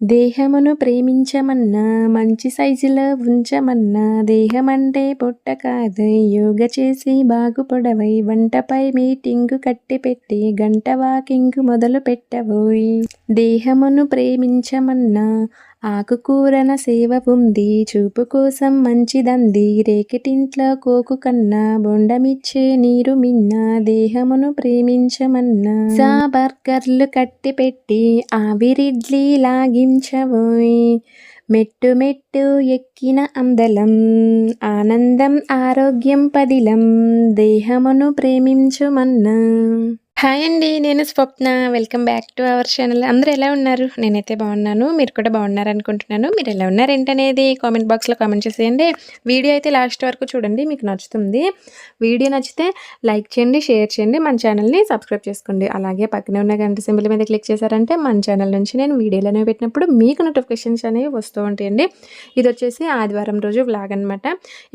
దేహమును ప్రేమించమన్నా మంచి సైజులో ఉంచమన్నా దేహమంటే పొట్ట కాదు. యోగ చేసి బాగుపడవై వంటపై మీటింగు కట్టి పెట్టి గంట వాకింగ్ మొదలు పెట్టబోయి దేహమును ప్రేమించమన్నా ఆకుకూరన సేవ ఉంది చూపు కోసం మంచిదంది. రేకిటింట్లో కోకు కన్నా బొండమిచ్చే నీరు మిన్న దేహమును ప్రేమించమన్నా. సా బర్గర్లు కట్టి పెట్టి ఆవిరిడ్లీ లాగించబోయ్ మెట్టు మెట్టు ఎక్కిన అందలం ఆనందం ఆరోగ్యం పదిలం దేహమును ప్రేమించుమన్నా. హాయ్ అండి నేను Swapna. Welcome back to our channel అందరూ ఎలా ఉన్నారు? నేనైతే బాగున్నాను. మీరు కూడా బాగున్నారు అనుకుంటున్నాను. మీరు ఎలా ఉన్నారు ఏంటనేది కామెంట్ బాక్స్లో కామెంట్ చేసేయండి. వీడియో అయితే లాస్ట్ వరకు చూడండి మీకు నచ్చుతుంది. వీడియో నచ్చితే లైక్ చేయండి షేర్ చేయండి మన ఛానల్ని సబ్స్క్రైబ్ చేసుకోండి. అలాగే పక్కనే ఉన్న గంట సింబల్ మీద క్లిక్ చేశారంటే మన ఛానల్ నుంచి నేను వీడియోలు అనేవి పెట్టినప్పుడు మీకు నోటిఫికేషన్స్ అనేవి వస్తూ ఉంటాయండి. ఇది వచ్చేసి ఆదివారం రోజు వ్లాగ్ అనమాట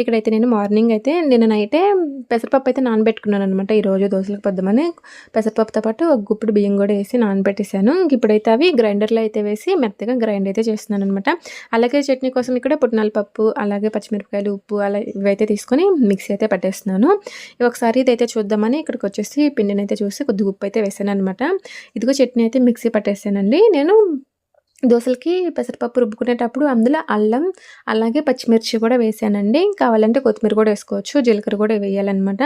ఇక్కడైతే నేను మార్నింగ్ అయితే నిన్న నైటే పెసరపప్పు అయితే నానబెట్టుకున్నాను అనమాట ఈరోజు దోశలకు పొద్దుమని పెసరపప్పుతో పాటు ఒక గుప్పుడు బియ్యం కూడా వేసి నానబెట్టేశాను. ఇప్పుడైతే అవి గ్రైండర్లో అయితే వేసి మెత్తగా గ్రైండ్ అయితే చేస్తున్నాను అనమాట అలాగే చట్నీ కోసం ఇక్కడ పుట్నాల పప్పు అలాగే పచ్చిమిరపకాయలు ఉప్పు అలా ఇవైతే తీసుకొని మిక్సీ అయితే పట్టేస్తున్నాను. ఒకసారి ఇదైతే చూద్దామని ఇక్కడికి వచ్చేసి పిండిని అయితే చూసి కొద్దిగా ఉప్పు అయితే వేసాను అనమాట ఇదిగో చట్నీ అయితే మిక్సీ పట్టేసానండి. నేను దోశలకి పెసరపప్పు రుబ్బుకునేటప్పుడు అందులో అల్లం అలాగే పచ్చిమిర్చి కూడా వేసానండి. కావాలంటే కొత్తిమీర కూడా వేసుకోవచ్చు జీలకర్ర కూడా వేయాలన్నమాట.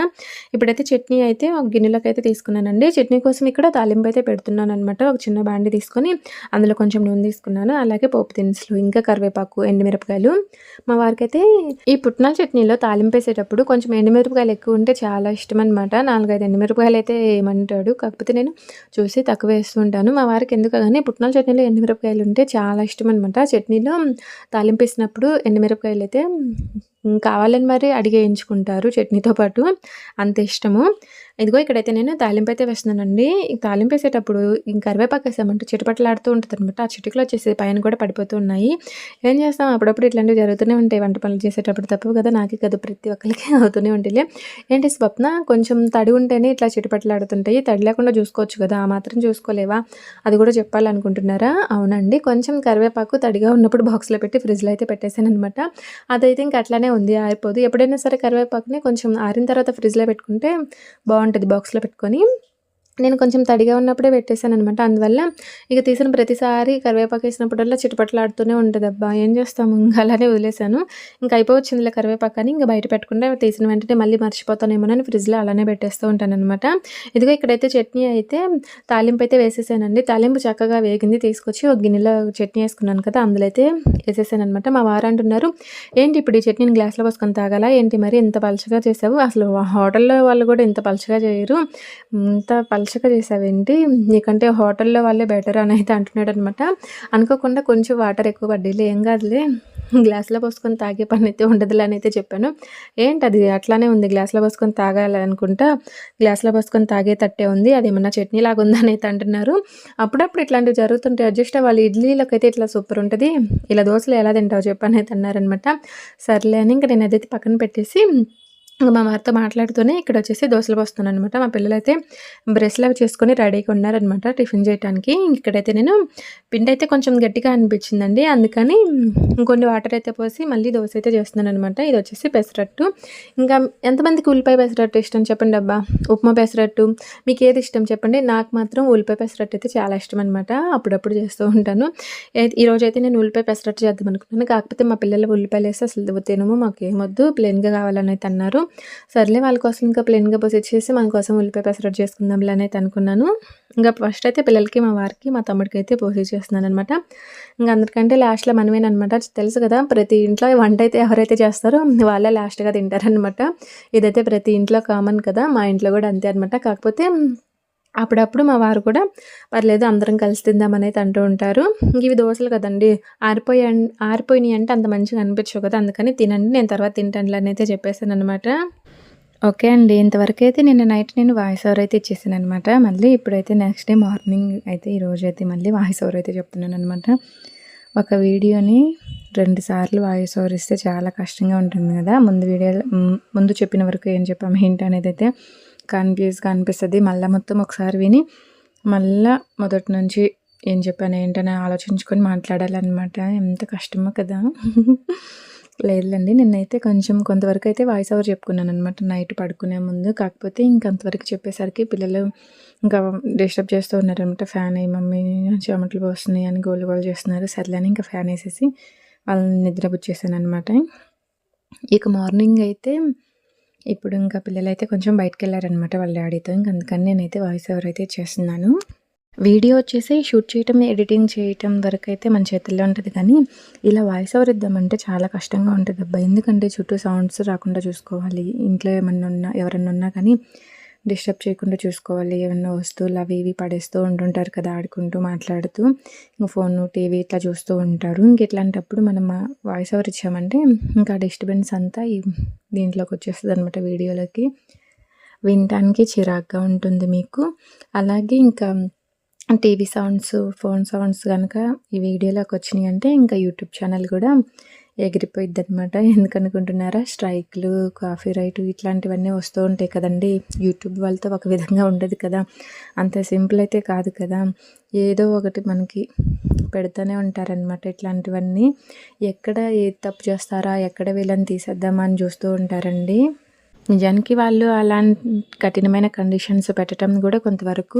ఇప్పుడైతే చట్నీ అయితే ఒక గిన్నెలోకి అయితే తీసుకున్నానండి. చట్నీ కోసం ఇక్కడ తాలింపు అయితే పెడుతున్నాను అనమాట ఒక చిన్న బాండి తీసుకొని అందులో కొంచెం నూనె తీసుకున్నాను. అలాగే పోపు దినుసులు ఇంకా కరివేపాకు ఎండుమిరపకాయలు. మా వారికి అయితే ఈ పుట్నాల చట్నీలో తాలింపు వేసేటప్పుడు కొంచెం ఎండుమిరపకాయలు ఎక్కువ ఉంటే చాలా ఇష్టం అనమాట నాలుగైదు ఎండుమిరపకాయలు అయితే ఏమంటాడు? కాకపోతే నేను చూసి తక్కువ వేస్తుంటాను మా వారికి ఎందుకు కానీ పుట్నాల చట్నీలో ఎండుమిరపకాయలు ఉంటే చాలా ఇష్టం అనమాట చట్నీలో తాలింపు వేసినప్పుడు ఎండుమిరపకాయలు అయితే కావాలని మరి అడిగేయించుకుంటారు చట్నీతో పాటు. అంత ఇష్టము. ఇదిగో ఇక్కడైతే నేను తాలింపు అయితే వేస్తున్నానండి. తాలింపు వేసేటప్పుడు ఇంక కరివేపాకు వేసామంటే చిటపట్లాడుతూ ఉంటుంది అనమాట ఆ చిటికలు వచ్చేసి పైన కూడా పడిపోతూ ఉన్నాయి. ఏం చేస్తాం? అప్పుడప్పుడు ఇట్లాంటివి జరుగుతూనే ఉంటాయి. వంట పనులు చేసేటప్పుడు తప్పవు కదా. నాకే కదా ప్రతి ఒక్కరికి అవుతూనే ఉంటుంది ఏంటి స్వప్న? కొంచెం తడి ఉంటేనే ఇట్లా చిటపట్లాడుతుంటాయి. తడి లేకుండా చూసుకోవచ్చు కదా. ఆ మాత్రం చూసుకోలేవా? అది కూడా చెప్పాలనుకుంటున్నారా? అవునండి. కొంచెం కరివేపాకు తడిగా ఉన్నప్పుడు బాక్స్లో పెట్టి ఫ్రిడ్జ్లో అయితే పెట్టేశాను అనమాట అదైతే ఇంకా అట్లానే ఉంది ఆరిపోదు. ఎప్పుడైనా సరే కరివేపాకుని కొంచెం ఆరిన తర్వాత ఫ్రిడ్జ్లో పెట్టుకుంటే బాగుంటుంది బాక్స్లో పెట్టుకొని. నేను కొంచెం తడిగా ఉన్నప్పుడే పెట్టేశాను అనమాట అందువల్ల ఇక తీసిన ప్రతిసారి కరివేపాకు వేసినప్పుడల్లా చిటపట్లాడుతూనే ఉంటుంది అబ్బా ఏం చేస్తాము ఇంకా అలానే వదిలేశాను. ఇంకా అయిపోవచ్చిందిలే కరివేపాకు అని ఇంకా బయట పెట్టకుండా తీసిన వెంటనే మళ్ళీ మర్చిపోతానేమోనని ఫ్రిడ్జ్లో అలానే పెట్టేస్తూ ఉంటాను అనమాట ఇదిగో ఇక్కడైతే చట్నీ అయితే తాలింపు అయితే వేసేసానండి. తాలింపు చక్కగా వేగింది. తీసుకొచ్చి ఒక గిన్నెలో చట్నీ వేసుకున్నాను కదా అందులో అయితే వేసేసాను అనమాట మా వారు అంటున్నారు ఏంటి ఇప్పుడు ఈ చట్నీని గ్లాస్లో పోసుకొని తాగాలా? ఏంటి మరి ఇంత పలుచగా చేసావు? అసలు హోటల్లో వాళ్ళు కూడా ఇంత పలుచగా చేయరు. ఇంత పల్ పలచగా చేసావేంటి? నీకంటే హోటల్లో వాళ్ళే బెటర్ అని అయితే అంటున్నాడు అనమాట అనుకోకుండా కొంచెం వాటర్ ఎక్కువ పడ్డీలే ఏం కాదులే. గ్లాస్లో పోసుకొని తాగే పని అయితే ఉండదులే అని అయితే చెప్పాను. ఏంటి అది అట్లానే ఉంది. గ్లాస్లో పోసుకొని తాగాలనుకుంటా గ్లాస్లో పోసుకొని తాగే తట్టే ఉంది. అది ఏమన్నా చట్నీ లాగా ఉందని అయితే అంటున్నారు. అప్పుడప్పుడు ఇట్లాంటివి జరుగుతుంటాయి అడ్జస్ట్ వాళ్ళు ఇడ్లీలకైతే ఇట్లా సూపర్ ఉంటుంది. ఇలా దోశలు ఎలా తింటావు చెప్పని అయితే అన్నారనమాట. సర్లే అని ఇంకా నేను అదైతే పక్కన పెట్టేసి ఇంకా మా వారితో మాట్లాడుతూనే ఇక్కడ వచ్చేసి దోశలు పోస్తున్నాను అనమాట మా పిల్లలు అయితే బ్రెస్లు అవి చేసుకొని రెడీగా ఉన్నారనమాట టిఫిన్ చేయడానికి ఇక్కడైతే నేను పిండి అయితే కొంచెం గట్టిగా అనిపించిందండి. అందుకని ఇంకొన్ని వాటర్ అయితే పోసి మళ్ళీ దోశ అయితే చేస్తున్నాను అనమాట ఇది వచ్చేసి పెసరట్టు. ఇంకా ఎంతమందికి ఉల్లిపాయ పెసరట్టు ఇష్టం చెప్పండి అబ్బా? ఉప్మా పెసరట్టు. మీకు ఏది ఇష్టం చెప్పండి. నాకు మాత్రం ఉల్లిపాయ పెసరట్టు అయితే చాలా ఇష్టం అనమాట అప్పుడప్పుడు చేస్తూ ఉంటాను. ఈరోజు అయితే నేను ఉల్లిపాయ పెసరట్టు చేద్దాం అనుకున్నాను కాకపోతే మా పిల్లలు ఉల్లిపాయలు వేస్తే అసలు తినము మాకు ఏమొద్దు ప్లెయిన్గా కావాలని అయితే అన్నారు. సర్లే వాళ్ళ కోసం ఇంకా ప్లెయిన్గా చేసి మన కోసం ఉల్లిపాయ పెసరట్ చేసుకుందాంలే అయితే అనుకున్నాను. ఇంకా ఫస్ట్ అయితే పిల్లలకి మా వారికి మా తమ్ముడికి అయితే పోసి చేస్తున్నాను అనమాట ఇంకా అందరికంటే లాస్ట్లో మనమేనమాట తెలుసు కదా ప్రతి ఇంట్లో వంట అయితే ఎవరైతే చేస్తారో వాళ్ళే లాస్ట్గా తింటారనమాట ఇదైతే ప్రతి ఇంట్లో కామన్ కదా మా ఇంట్లో కూడా అంతే అనమాట కాకపోతే అప్పుడప్పుడు మా వారు కూడా పర్లేదు అందరం కలిసి తిందామని అయితే అంటూ ఉంటారు. ఇవి దోశలు కదండి. ఆరిపోయా ఆరిపోయినాయి అంటే అంత మంచిగా అనిపించవు కదా. అందుకని తినండి నేను తర్వాత తింటాను అని అయితే చెప్పేసాను అనమాట ఓకే అండి. ఇంతవరకు అయితే నేను నైట్ నేను వాయిస్ ఓవర్ అయితే ఇచ్చేసాను అనమాట మళ్ళీ ఇప్పుడైతే నెక్స్ట్ డే మార్నింగ్ అయితే ఈరోజు అయితే మళ్ళీ వాయిస్ ఓవర్ అయితే చెప్తున్నాను అనమాట ఒక వీడియోని రెండు సార్లు వాయిస్ ఓవర్ ఇస్తే చాలా కష్టంగా ఉంటుంది కదా. ముందు వీడియో ముందు చెప్పిన వరకు ఏం చెప్పాము ఏంటి అనేది అయితే కన్ఫ్యూజ్గా అనిపిస్తుంది మళ్ళీ మొత్తం ఒకసారి విని మళ్ళీ మొదటి నుంచి ఏం చెప్పాను ఏంటని ఆలోచించుకొని మాట్లాడాలన్నమాట. ఎంత కష్టమో కదా. లేదులేండి నిన్నైతే కొంచెం కొంతవరకు అయితే వాయిస్ ఓవర్ చెప్పుకున్నాను అనమాట నైట్ పడుకునే ముందు. కాకపోతే ఇంకంతవరకు చెప్పేసరికి పిల్లలు ఇంకా డిస్టర్బ్ చేస్తూ ఉన్నారనమాట ఫ్యాన్ అయ్యి మమ్మీ చెమటలు పోస్తున్నాయి అని గోలు గోలు చేస్తున్నారు. సర్లేని ఇంకా ఫ్యాన్ వేసేసి వాళ్ళని నిద్రపుచ్చేసాను అనమాట ఇక మార్నింగ్ అయితే ఇప్పుడు ఇంకా పిల్లలు అయితే కొంచెం బయటకు వెళ్ళారనమాట వాళ్ళ డాడీతో. ఇంక అందుకని నేనైతే వాయిస్ ఓవర్ అయితే చేస్తున్నాను. వీడియో వచ్చేసి షూట్ చేయటం ఎడిటింగ్ చేయటం వరకు అయితే మన చేతుల్లో ఉంటుంది కానీ ఇలా వాయిస్ ఓవర్ ఇద్దామంటే చాలా కష్టంగా ఉంటుంది అబ్బా ఎందుకంటే చుట్టూ సౌండ్స్ రాకుండా చూసుకోవాలి. ఇంట్లో ఏమన్నా ఉన్నా ఎవరన్నా ఉన్నా కానీ డిస్టర్బ్ చేయకుండా చూసుకోవాలి. ఏమన్నా వస్తువులు అవి ఇవి పడేస్తూ ఉంటుంటారు కదా ఆడుకుంటూ మాట్లాడుతూ. ఇంకా ఫోన్ టీవీ ఇట్లా చూస్తూ ఉంటారు. ఇంక ఇట్లాంటప్పుడు మనం వాయిస్ ఓవర్ ఇచ్చామంటే ఇంకా డిస్టర్బెన్స్ అంతా ఈ దీంట్లోకి వచ్చేస్తుంది అనమాట వీడియోలకి. వినటానికి చిరాగ్గా ఉంటుంది మీకు. అలాగే ఇంకా టీవీ సౌండ్స్ ఫోన్ సౌండ్స్ కనుక ఈ వీడియోలోకి వచ్చినాయి అంటే ఇంకా యూట్యూబ్ ఛానల్ కూడా ఎగిరిపోయిద్ది అనమాట ఎందుకనుకుంటున్నారా? స్ట్రైక్లు కాఫీ రైట్ ఇట్లాంటివన్నీ వస్తూ ఉంటాయి కదండి. యూట్యూబ్ వాళ్ళతో ఒక విధంగా ఉండదు కదా. అంత సింపుల్ అయితే కాదు కదా. ఏదో ఒకటి మనకి పెడుతూనే ఉంటారనమాట ఇట్లాంటివన్నీ. ఎక్కడ ఏది తప్పు చేస్తారా? ఎక్కడ వీళ్ళని తీసేద్దామా అని చూస్తూ ఉంటారండి. నిజానికి వాళ్ళు అలాంటి కఠినమైన కండిషన్స్ పెట్టడం కూడా కొంతవరకు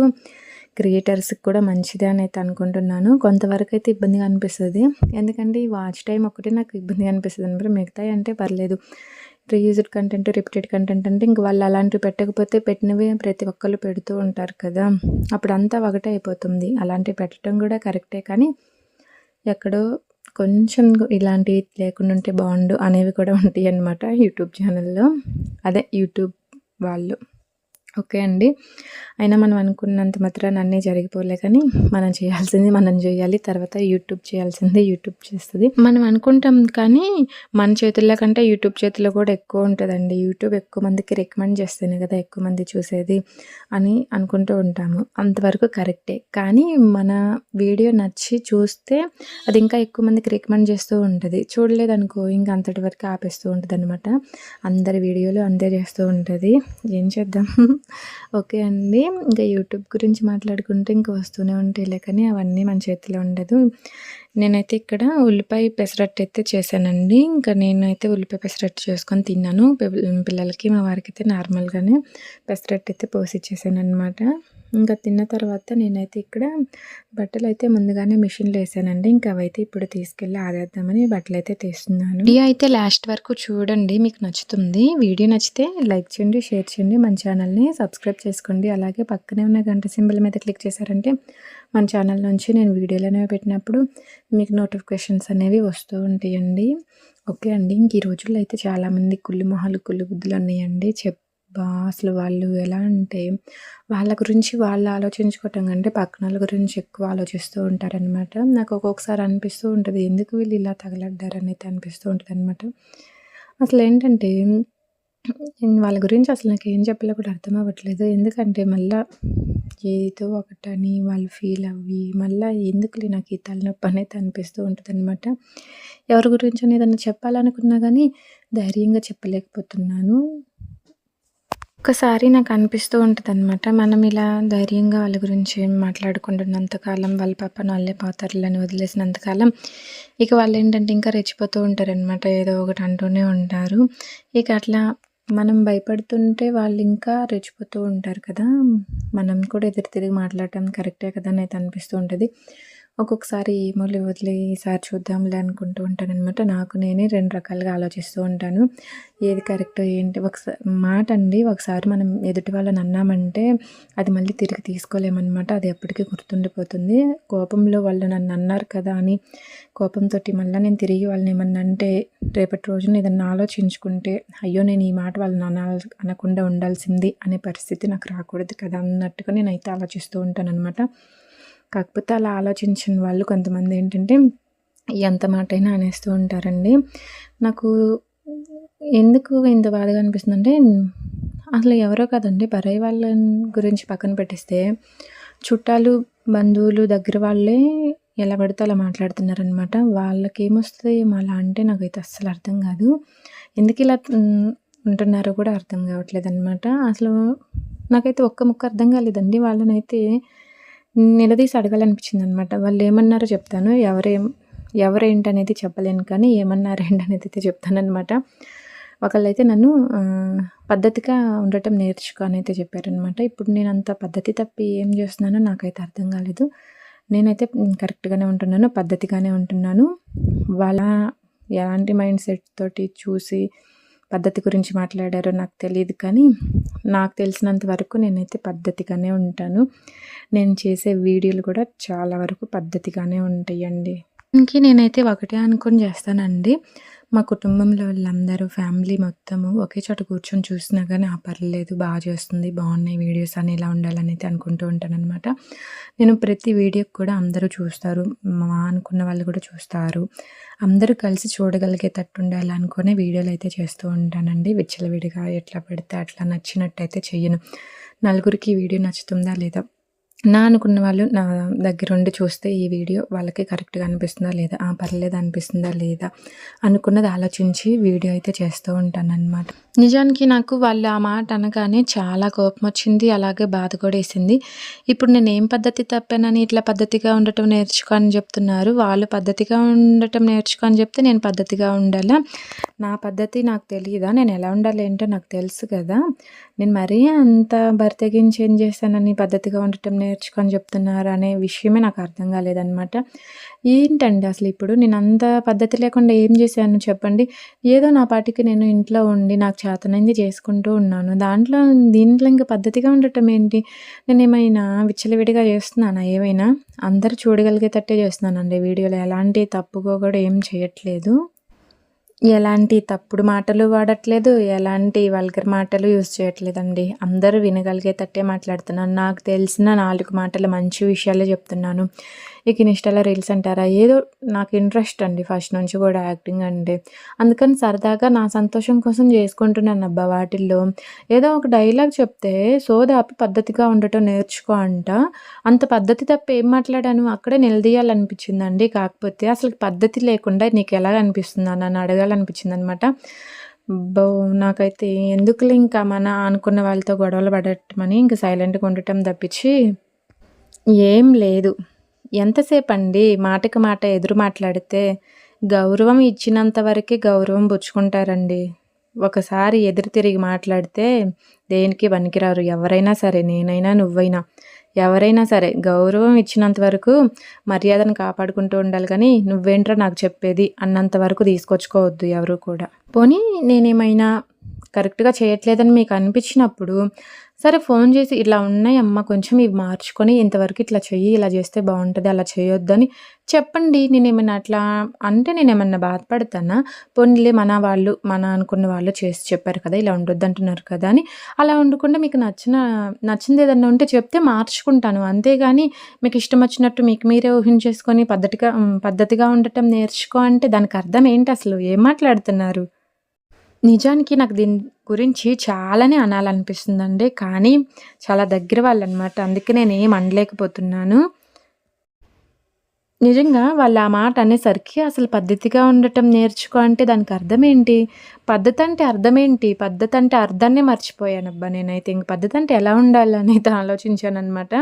క్రియేటర్స్కి కూడా మంచిదే అని అయితే అనుకుంటున్నాను. కొంతవరకు అయితే ఇబ్బందిగా అనిపిస్తుంది. ఎందుకంటే ఈ వాచ్ టైం ఒకటి నాకు ఇబ్బందిగా అనిపిస్తుంది. అనమాట మిగతాయి అంటే పర్లేదు. రీయూజ్డ్ కంటెంట్ రిపీటెడ్ కంటెంట్ అంటే ఇంక వాళ్ళు అలాంటివి పెట్టకపోతే పెట్టినవి ప్రతి ఒక్కళ్ళు పెడుతూ ఉంటారు కదా. అప్పుడు అంతా ఒకటే అయిపోతుంది. అలాంటివి పెట్టడం కూడా కరెక్టే కానీ ఎక్కడో కొంచెం ఇలాంటివి లేకుండా ఉంటే బాగుండు అనేవి కూడా ఉంటాయి అన్నమాట యూట్యూబ్ ఛానల్లో. అదే యూట్యూబ్ వాళ్ళు. ఓకే అండి. అయినా మనం అనుకున్నంత మాత్రాన్ని అన్నీ జరిగిపోలే కానీ మనం చేయాల్సింది మనం చేయాలి తర్వాత యూట్యూబ్ చేయాల్సింది యూట్యూబ్ చేస్తుంది. మనం అనుకుంటాం కానీ మన చేతుల్లో కంటే యూట్యూబ్ చేతిలో కూడా ఎక్కువ ఉంటుందండి. యూట్యూబ్ ఎక్కువ మందికి రికమెండ్ చేస్తేనే కదా ఎక్కువ మంది చూసేది అని అనుకుంటూ ఉంటాము. అంతవరకు కరెక్టే. కానీ మన వీడియో నచ్చి చూస్తే అది ఇంకా ఎక్కువ మందికి రికమెండ్ చేస్తూ ఉంటుంది. చూడలేదనుకో ఇంకా అంతటి వరకు ఆపేస్తూ ఉంటుంది అనమాట అందరి వీడియోలు అంతే చేస్తూ ఉంటుంది. ఏం చేద్దాం? ఓకే అండి. ఇంకా యూట్యూబ్ గురించి మాట్లాడుకుంటే ఇంకా వస్తూనే ఉంటాయిలే కానీ అవన్నీ మన చేతిలో ఉండదు. నేనైతే ఇక్కడ ఉల్లిపాయ పెసరట్టు అయితే చేశానండి. ఇంకా నేనైతే ఉల్లిపాయ పెసరట్టు చేసుకొని తిన్నాను. పిల్లలకి మా వారికి అయితే నార్మల్గానే పెసరట్టు అయితే పోసి ఇచ్చేసాను అనమాట ఇంకా తిన్న తర్వాత నేనైతే ఇక్కడ బట్టలు అయితే ముందుగానే మిషన్లో వేసానండి. ఇంకా అవైతే ఇప్పుడు తీసుకెళ్ళి ఆరేద్దామని బట్టలు అయితే తీస్తున్నాను. ఇది అయితే లాస్ట్ వరకు చూడండి మీకు నచ్చుతుంది. వీడియో నచ్చితే లైక్ చేయండి షేర్ చేయండి. మన ఛానల్ని సబ్స్క్రైబ్ చేసుకోండి. అలాగే పక్కనే ఉన్న గంట సింబల్ మీద క్లిక్ చేశారంటే మన ఛానల్ నుంచి నేను వీడియోలు అనేవి పెట్టినప్పుడు మీకు నోటిఫికేషన్స్ అనేవి వస్తూ ఉంటాయండి. ఓకే అండి. ఇంక ఈ రోజుల్లో అయితే చాలామంది కుళ్ళు మొహాలు కుళ్ళు బుద్ధులు ఉన్నాయండి. చెప్ అబ్బా! అసలు వాళ్ళు ఎలా అంటే, వాళ్ళ గురించి వాళ్ళు ఆలోచించుకోవటం కంటే, పక్కన వాళ్ళ గురించి ఎక్కువ ఆలోచిస్తూ ఉంటారనమాట. నాకు ఒక్కొక్కసారి అనిపిస్తూ ఉంటుంది ఎందుకు వీళ్ళు ఇలా తగలడ్డారనేది అనిపిస్తూ ఉంటుందన్నమాట అసలు ఏంటంటే వాళ్ళ గురించి అసలు నాకేం చెప్పాలో కూడా అర్థం అవ్వట్లేదు. ఎందుకంటే, మళ్ళీ ఏదో ఒకటని వాళ్ళు ఫీల్ అవ్వి, మళ్ళీ ఎందుకులే నాకు ఈ తలనొప్పి అనేది అనిపిస్తూ ఉంటదనమాట. ఎవరి గురించి అనేది చెప్పాలనుకున్నా కానీ ధైర్యంగా చెప్పలేకపోతున్నాను. ఒక్కసారి నాకు అనిపిస్తూ ఉంటుందన్నమాట. మనం ఇలా ధైర్యంగా వాళ్ళ గురించి మాట్లాడుకుంటున్నంతకాలం వాళ్ళ పాపను వాళ్ళే పాతర్లని వదిలేసినంతకాలం ఇక వాళ్ళు ఏంటంటే ఇంకా రెచ్చిపోతూ ఉంటారనమాట ఏదో ఒకటి అంటూనే ఉంటారు. ఇక అట్లా మనం భయపడుతుంటే వాళ్ళు ఇంకా రెచ్చిపోతూ ఉంటారు కదా. మనం కూడా ఎదురు తిరిగి మాట్లాడటం కరెక్టే కదా అని అయితే అనిపిస్తూ ఉంటుంది. ఒక్కొక్కసారి ఏమోలే వదిలే ఈసారి చూద్దాంలే అనుకుంటూ ఉంటానన్నమాట. నాకు నేనే రెండు రకాలుగా ఆలోచిస్తూ ఉంటాను. ఏది కరెక్ట్ ఏంటి? ఒకసారి మాట అండి ఒకసారి మనం ఎదుటి వాళ్ళని అన్నామంటే అది మళ్ళీ తిరిగి తీసుకోలేమన్నమాట. అది ఎప్పటికీ గుర్తుండిపోతుంది. కోపంలో వాళ్ళు నన్ను అన్నారు కదా అని కోపంతో మళ్ళీ నేను తిరిగి వాళ్ళని ఏమన్నా అంటే రేపటి రోజున ఏదన్నా ఆలోచించుకుంటే అయ్యో నేను ఈ మాట వాళ్ళని అనాల అనకుండా ఉండాల్సింది అనే పరిస్థితి నాకు రాకూడదు కదా అన్నట్టుగా నేనైతే ఆలోచిస్తూ ఉంటాను అనమాట కాకపోతే అలా ఆలోచించిన వాళ్ళు కొంతమంది ఏంటంటే ఎంత మాటైనా అనేస్తూ ఉంటారండి. నాకు ఎందుకు ఇంత బాధగా అనిపిస్తుందంటే అసలు ఎవరో కదండి పరాయి వాళ్ళ గురించి పక్కన పెట్టిస్తే చుట్టాలు బంధువులు దగ్గర వాళ్ళే ఎలా పడితే అలా మాట్లాడుతున్నారనమాట వాళ్ళకి ఏమొస్తుంది అలా అంటే నాకైతే అస్సలు అర్థం కాదు. ఎందుకు ఇలా ఉంటున్నారో కూడా అర్థం కావట్లేదు అనమాట అసలు నాకైతే ఒక్క ముక్క అర్థం కాలేదండి. వాళ్ళనైతే నిలదీసి అడగాలనిపించింది అనమాట వాళ్ళు ఏమన్నారో చెప్తాను. ఎవరేం ఎవరేంటనేది చెప్పలేను కానీ ఏమన్నారేంటి అనేది అయితే చెప్తానమాట ఒకళ్ళైతే నన్ను పద్ధతిగా ఉండటం నేర్చుకో అని అయితే చెప్పారనమాట. ఇప్పుడు నేను అంత పద్ధతి తప్పి ఏం చేస్తున్నానో నాకైతే అర్థం కాలేదు. నేనైతే కరెక్ట్గానే ఉంటున్నాను పద్ధతిగానే ఉంటున్నాను. వాళ్ళ ఎలాంటి మైండ్ సెట్ తోటి చూసి పద్ధతి గురించి మాట్లాడారో నాకు తెలియదు కానీ నాకు తెలిసినంత వరకు నేనైతే పద్ధతిగానే ఉంటాను. నేను చేసే వీడియోలు కూడా చాలా వరకు పద్ధతిగానే ఉంటాయండి. ఇంకే నేనైతే ఒకటే అనుకొని చేస్తానండి. మా కుటుంబంలో వాళ్ళందరూ ఫ్యామిలీ మొత్తము ఒకే చోట కూర్చొని చూసినా కానీ ఆ పర్లేదు బాగా చేస్తుంది బాగున్నాయి వీడియోస్ అని ఇలా ఉండాలని అయితే అనుకుంటూ ఉంటానన్నమాట. నేను ప్రతి వీడియోకి కూడా అందరూ చూస్తారు మా అనుకున్న వాళ్ళు కూడా చూస్తారు. అందరూ కలిసి చూడగలిగేటట్టు ఉండాలి అనుకునే వీడియోలు అయితే చేస్తూ ఉంటానండి. విచ్చలవిడిగా ఎట్లా పెడితే అట్లా నచ్చినట్టయితే చెయ్యను. నలుగురికి ఈ వీడియో నచ్చుతుందా లేదా నా అనుకున్న వాళ్ళు నా దగ్గర ఉండి చూస్తే ఈ వీడియో వాళ్ళకి కరెక్ట్గా అనిపిస్తుందా లేదా? ఆ పర్లేదు? అనిపిస్తుందా లేదా? అనుకున్నది ఆలోచించి వీడియో అయితే చేస్తూ ఉంటానన్నమాట. నిజానికి నాకు వాళ్ళు ఆ మాట అనగానే చాలా కోపం వచ్చింది అలాగే బాధ కూడా వేసింది. ఇప్పుడు నేను ఏం పద్ధతి తప్పానని ఇట్లా పద్ధతిగా ఉండటం నేర్చుకోని చెప్తున్నారు. వాళ్ళు పద్ధతిగా ఉండటం నేర్చుకోని చెప్తే నేను పద్ధతిగా ఉండాలా? నా పద్ధతి నాకు తెలియదా నేను ఎలా ఉండాలి ఏంటో నాకు తెలుసు కదా. నేను మరీ అంత బరితెగించి ఏం చేశానని పద్ధతిగా ఉండటం నేర్చుకొని చెప్తున్నారు అనే విషయమే నాకు అర్థం కాలేదనమాట ఏంటండి అసలు ఇప్పుడు నేను అంత పద్ధతి లేకుండా ఏం చేశాను చెప్పండి? ఏదో నా పాటికి నేను ఇంట్లో ఉండి నాకు చేతనైంది చేసుకుంటూ ఉన్నాను. దాంట్లో దీంట్లో ఇంకా పద్ధతిగా ఉండటం ఏంటి? నేను ఏమైనా విచ్చలవిడిగా చేస్తున్నానా? ఏమైనా అందరూ చూడగలిగేటట్టే చేస్తున్నానండి వీడియోలో. ఎలాంటి తప్పుగా కూడా ఏం చేయట్లేదు. ఎలాంటి తప్పుడు మాటలు వాడట్లేదు ఎలాంటి వల్గర్ మాటలు యూజ్ చేయట్లేదండి. అందరూ వినగలిగేటట్టే మాట్లాడుతున్నాను. నాకు తెలిసిన నాలుగు మాటలు మంచి విషయాలే చెప్తున్నాను. ఇక ఇన్స్టాలో రీల్స్ అంటారా? ఏదో నాకు ఇంట్రెస్ట్ అండి ఫస్ట్ నుంచి కూడా యాక్టింగ్ అంటే. అందుకని సరదాగా నా సంతోషం కోసం చేసుకుంటున్నాను అబ్బా వాటిల్లో. ఏదో ఒక డైలాగ్ చెప్తే సోదాపి పద్ధతిగా ఉండటం నేర్చుకో అంట. అంత పద్ధతి తప్ప ఏం మాట్లాడాను? అక్కడే నిలదీయాలనిపించిందండి. కాకపోతే అసలు పద్ధతి లేకుండా నీకు ఎలా అనిపిస్తుంది? నన్ను అడగాలనిపించింది అనమాట బో నాకైతే ఎందుకులే ఇంకా మన అనుకున్న వాళ్ళతో గొడవలు పడటమని ఇంకా సైలెంట్గా ఉండటం తప్పించి ఏం లేదు. ఎంతసేపు అండి మాటకి మాట ఎదురు మాట్లాడితే గౌరవం ఇచ్చినంత వరకే గౌరవం పుచ్చుకుంటారండి. ఒకసారి ఎదురు తిరిగి మాట్లాడితే దేనికి పనికిరారు? ఎవరైనా సరే నేనైనా నువ్వైనా. ఎవరైనా సరే గౌరవం ఇచ్చినంత వరకు మర్యాదను కాపాడుకుంటూ ఉండాలి కానీ నువ్వేంట్రా నాకు చెప్పేది అన్నంత వరకు తీసుకొచ్చుకోవద్దు ఎవరు కూడా. పోనీ నేనేమైనా కరెక్ట్గా చేయట్లేదని మీకు అనిపించినప్పుడు సరే ఫోన్ చేసి ఇలా ఉన్నాయమ్మా కొంచెం ఇవి మార్చుకొని ఇంతవరకు ఇట్లా చెయ్యి ఇలా చేస్తే బాగుంటుంది అలా చేయొద్దని చెప్పండి. నేను ఏమైనా అట్లా అంటే నేను ఏమన్నా బాధపడతానా? పోనీలే మన వాళ్ళు మన అనుకున్న వాళ్ళు చేసి చెప్పారు కదా ఇలా ఉండొద్దు అంటున్నారు కదా అని. అలా ఉండకుండా మీకు నచ్చిన నచ్చింది ఏదన్నా ఉంటే చెప్తే మార్చుకుంటాను. అంతేగాని మీకు ఇష్టం వచ్చినట్టు మీకు మీరే ఊహించేసుకొని పద్ధతిగా పద్ధతిగా ఉండటం నేర్చుకో అంటే దానికి అర్థం ఏంటి అసలు? ఏం మాట్లాడుతున్నారు? నిజానికి నాకు దీని గురించి చాలానే అనాలనిపిస్తుందండి. కానీ చాలా దగ్గర వాళ్ళు అనమాట అందుకే నేను ఏం అనలేకపోతున్నాను. నిజంగా వాళ్ళు ఆ మాట అనేసరికి అసలు పద్ధతిగా ఉండటం నేర్చుకో అంటే దానికి అర్థం ఏంటి పద్ధతి అంటే అర్థం ఏంటి పద్ధతి అంటే అర్థాన్నే మర్చిపోయానబ్బా నేనైతే. ఇంక పద్ధతి అంటే ఎలా ఉండాలి అనేది ఆలోచించాను అనమాట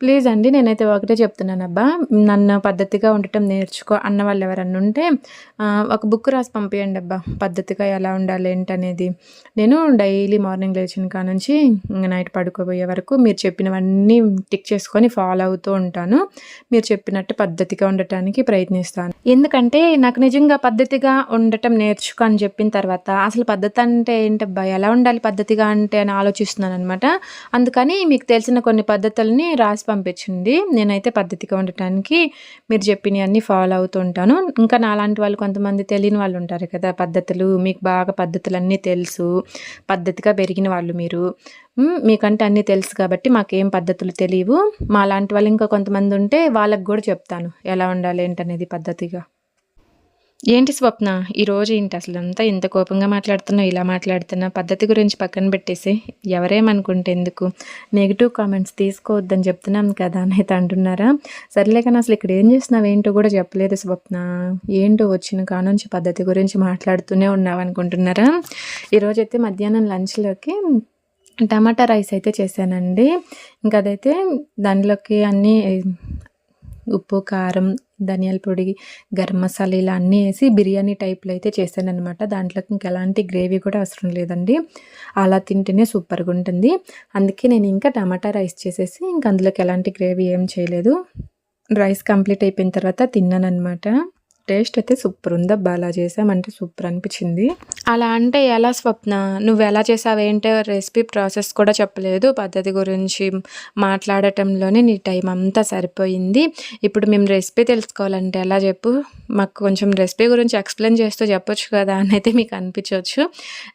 ప్లీజ్ అండి నేనైతే ఒకటే చెప్తున్నాను అబ్బా నన్ను పద్ధతిగా ఉండటం నేర్చుకో అన్న వాళ్ళు ఎవరన్నా ఉంటే ఒక బుక్ రాసి పంపించండి అబ్బా. పద్ధతిగా ఎలా ఉండాలి ఏంటనేది. నేను డైలీ మార్నింగ్ లేచిన కా నుంచి నైట్ పడుకోబోయే వరకు మీరు చెప్పినవన్నీ టిక్ చేసుకొని ఫాలో అవుతూ ఉంటాను. మీరు చెప్పినట్టు పద్ధతిగా ఉండటానికి ప్రయత్నిస్తాను. ఎందుకంటే నాకు నిజంగా పద్ధతిగా ఉండటం నేర్చుకో అని చెప్పిన తర్వాత అసలు పద్ధతి అంటే ఏంటబ్బా? ఎలా ఉండాలి పద్ధతిగా అంటే అని ఆలోచిస్తున్నాను అనమాట అందుకని మీకు తెలిసిన కొన్ని పద్ధతుల్ని రాసి పంపించింది. నేనైతే పద్ధతిగా ఉండటానికి మీరు చెప్పినవి అన్నీ ఫాలో అవుతూ ఉంటాను. ఇంకా నాలాంటి వాళ్ళు కొంతమంది తెలియని వాళ్ళు ఉంటారు కదా పద్ధతులు మీకు బాగా పద్ధతులు అన్నీ తెలుసు పద్ధతిగా పెరిగిన వాళ్ళు మీరు. మీకంటే అన్నీ తెలుసు కాబట్టి మాకేం పద్ధతులు తెలియవు. మా లాంటి వాళ్ళు ఇంకా కొంతమంది ఉంటే వాళ్ళకి కూడా చెప్తాను ఎలా ఉండాలి ఏంటనేది పద్ధతిగా. ఏంటి స్వప్న? ఈరోజు ఏంటి? అసలు అంతా ఇంత కోపంగా మాట్లాడుతున్నావు? ఇలా మాట్లాడుతున్నా పద్ధతి గురించి పక్కన పెట్టేసి. ఎవరేమనుకుంటే ఎందుకు? నెగిటివ్ కామెంట్స్ తీసుకోవద్దని చెప్తున్నాం కదా అని అయితే అంటున్నారా? సర్లే కానీ అసలు ఇక్కడ ఏం చేస్తున్నావు? ఏంటో కూడా చెప్పలేదు స్వప్న. ఏంటో వచ్చిన కానుంచి పద్ధతి గురించి మాట్లాడుతూనే ఉన్నావు అనుకుంటున్నారా? ఈరోజైతే మధ్యాహ్నం లంచ్లోకి టమాటా రైస్ అయితే చేశానండి. ఇంకా అదైతే దానిలోకి అన్నీ ఉప్పు కారం ధనియాల పొడి గరం మసాలా ఇలా అన్నీ వేసి బిర్యానీ టైప్లో అయితే చేశాను అనమాట దాంట్లోకి ఇంకా ఎలాంటి గ్రేవీ కూడా అవసరం లేదండి. అలా తింటేనే సూపర్గా ఉంటుంది. అందుకే నేను ఇంకా టమాటా రైస్ చేసేసి ఇంకా అందులోకి ఎలాంటి గ్రేవీ ఏం చేయలేదు. రైస్ కంప్లీట్ అయిపోయిన తర్వాత తిన్నాను అనమాట టేస్ట్ అయితే సూపర్ ఉందబ్బా అలా చేసామంటే సూపర్ అనిపించింది. అలా అంటే ఎలా స్వప్న? నువ్వు ఎలా చేసావేంటే రెసిపీ ప్రాసెస్ కూడా చెప్పలేదు. పద్ధతి గురించి మాట్లాడటంలోనే నీ టైం అంతా సరిపోయింది. ఇప్పుడు మేము రెసిపీ తెలుసుకోవాలంటే ఎలా చెప్పు? మాకు కొంచెం రెసిపీ గురించి ఎక్స్ప్లెయిన్ చేస్తూ చెప్పొచ్చు కదా అని అయితే మీకు అనిపించవచ్చు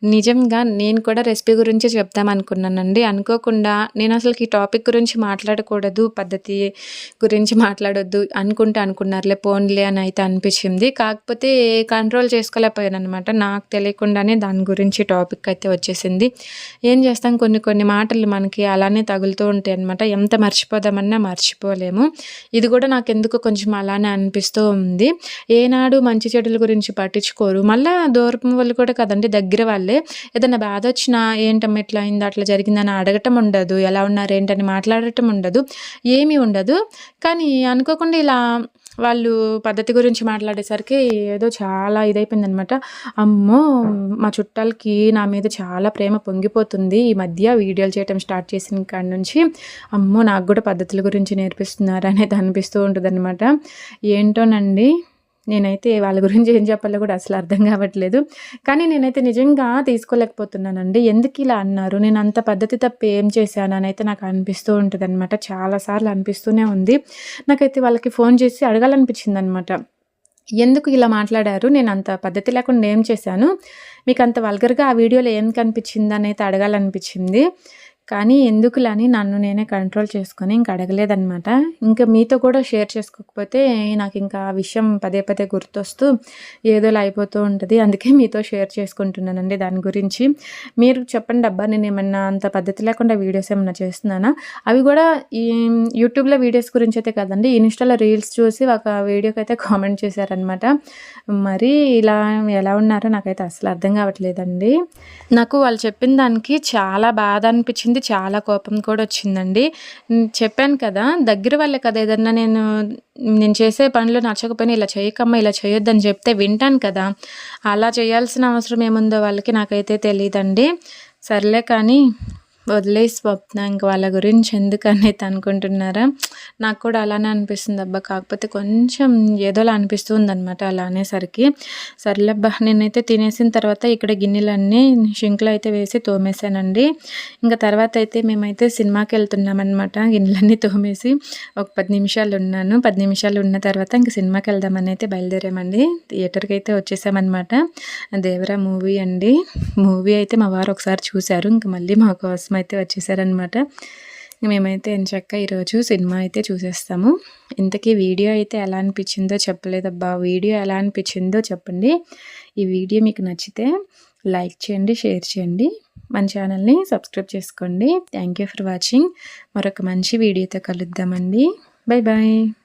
నిజంగా నేను కూడా రెసిపీ గురించి చెప్దాం అనుకున్నానండి. అనుకోకుండా నేను అసలు ఈ టాపిక్ గురించి మాట్లాడకూడదు పద్ధతి గురించి మాట్లాడొద్దు అనుకుంటే అనుకున్నారులే పోన్లే అని అయితే అనిపించింది వచ్చింది కాకపోతే కంట్రోల్ చేసుకోలేకపోయాను అనమాట నాకు తెలియకుండానే దాని గురించి టాపిక్ అయితే వచ్చేసింది. ఏం చేస్తాం? కొన్ని కొన్ని మాటలు మనకి అలానే తగులుతూ ఉంటాయి అనమాట ఎంత మర్చిపోదామన్నా మర్చిపోలేము. ఇది కూడా నాకు ఎందుకు కొంచెం అలానే అనిపిస్తూ ఉంది. ఏనాడు మంచి చెడుల గురించి పట్టించుకోరు. మళ్ళీ దూరం వాళ్ళు కూడా కదండి దగ్గర వాళ్ళే. ఏదైనా బాధ వచ్చినా ఏంటమ్మ ఇట్లా అయింది? అట్లా జరిగిందని అడగటం ఉండదు. ఎలా ఉన్నారు? ఏంటని మాట్లాడటం ఉండదు. ఏమీ ఉండదు. కానీ అనుకోకుండా ఇలా వాళ్ళు పద్ధతి గురించి మాట్లాడేసరికి ఏదో చాలా ఇదైపోయిందనమాట. అమ్మో మా చుట్టాలకి నా మీద చాలా ప్రేమ పొంగిపోతుంది. ఈ మధ్య వీడియోలు చేయటం స్టార్ట్ చేసిన కాడి నుంచి అమ్మో నాకు కూడా పద్ధతుల గురించి నేర్పిస్తున్నారు అనేది అనిపిస్తూ ఉంటుంది అనమాట ఏంటోనండి? నేనైతే వాళ్ళ గురించి ఏం చెప్పాలో కూడా అసలు అర్థం కావట్లేదు. కానీ నేనైతే నిజంగా తీసుకోలేకపోతున్నానండి. ఎందుకు ఇలా అన్నారు? నేను అంత పద్ధతి తప్ప ఏం చేశాను అని అయితే నాకు అనిపిస్తూ ఉంటుంది అనమాట చాలాసార్లు అనిపిస్తూనే ఉంది. నాకైతే వాళ్ళకి ఫోన్ చేసి అడగాలనిపించింది అనమాట ఎందుకు ఇలా మాట్లాడారు? నేను అంత పద్ధతి లేకుండా ఏం చేశాను? మీకు అంత వల్గర్గా ఆ వీడియోలో ఏం కనిపించింది? అని అయితే అడగాలనిపించింది. కానీ ఎందుకులని నన్ను నేనే కంట్రోల్ చేసుకొని ఇంక అడగలేదనమాట ఇంకా మీతో కూడా షేర్ చేసుకోకపోతే నాకు ఇంకా ఆ విషయం పదే పదే గుర్తొస్తూ ఏదోలా అయిపోతూ ఉంటుంది. అందుకే మీతో షేర్ చేసుకుంటున్నానండి దాని గురించి. మీరు చెప్పండి అబ్బా నేను ఏమన్నా అంత పద్ధతి లేకుండా వీడియోస్ ఏమన్నా చేస్తున్నానా? అవి కూడా ఈ యూట్యూబ్లో వీడియోస్ గురించి అయితే కదండి ఇన్స్టాలో రీల్స్ చూసి ఒక వీడియోకి అయితే కామెంట్ చేశారనమాట మరి ఇలా ఎలా ఉన్నారో నాకైతే అసలు అర్థం కావట్లేదండి. నాకు వాళ్ళు చెప్పిన దానికి చాలా బాధ అనిపించింది. వచ్చింది చాలా కోపం కూడా వచ్చిందండి. చెప్పాను కదా దగ్గర వాళ్ళే కదా ఏదన్నా నేను నేను చేసే పనులు నచ్చకపోయినా ఇలా చేయకమ్మా ఇలా చేయొద్దని చెప్తే వింటాను కదా. అలా చేయాల్సిన అవసరం ఏముందో వాళ్ళకి నాకైతే తెలియదండి సర్లే కానీ వదిలేసి స్వప్న ఇంక వాళ్ళ గురించి ఎందుకనేది అనుకుంటున్నారా? నాకు కూడా అలానే అనిపిస్తుంది అబ్బా. కాకపోతే కొంచెం ఏదోలా అనిపిస్తుంది అనమాట అలా అనేసరికి. సర్లేబ్బా నేనైతే తినేసిన తర్వాత ఇక్కడ గిన్నెలన్నీ షింక్లో అయితే వేసి తోమేశానండి. ఇంకా తర్వాత అయితే మేమైతే సినిమాకి వెళ్తున్నామన్నమాట. గిన్నెలన్నీ తోమేసి ఒక పది నిమిషాలు ఉన్నాను. పది నిమిషాలు ఉన్న తర్వాత ఇంక సినిమాకి వెళ్దామని అయితే బయలుదేరామండి. థియేటర్కి అయితే వచ్చేసామన్నమాట. దేవరా మూవీ అండి. మూవీ అయితే మా వారు ఒకసారి చూశారు. ఇంక మళ్ళీ మా కోసం అయితే వచ్చేసారనమాట మేమైతే ఎంచక్క ఈరోజు సినిమా అయితే చూసేస్తాము. ఇంతకీ వీడియో అయితే ఎలా అనిపించిందో చెప్పలేదబ్బా. వీడియో ఎలా అనిపించిందో చెప్పండి. ఈ వీడియో మీకు నచ్చితే లైక్ చేయండి షేర్ చేయండి. మన ఛానల్ని సబ్స్క్రైబ్ చేసుకోండి. Thank you for watching. మరొక మంచి వీడియోతో కలుద్దామండి. Bye bye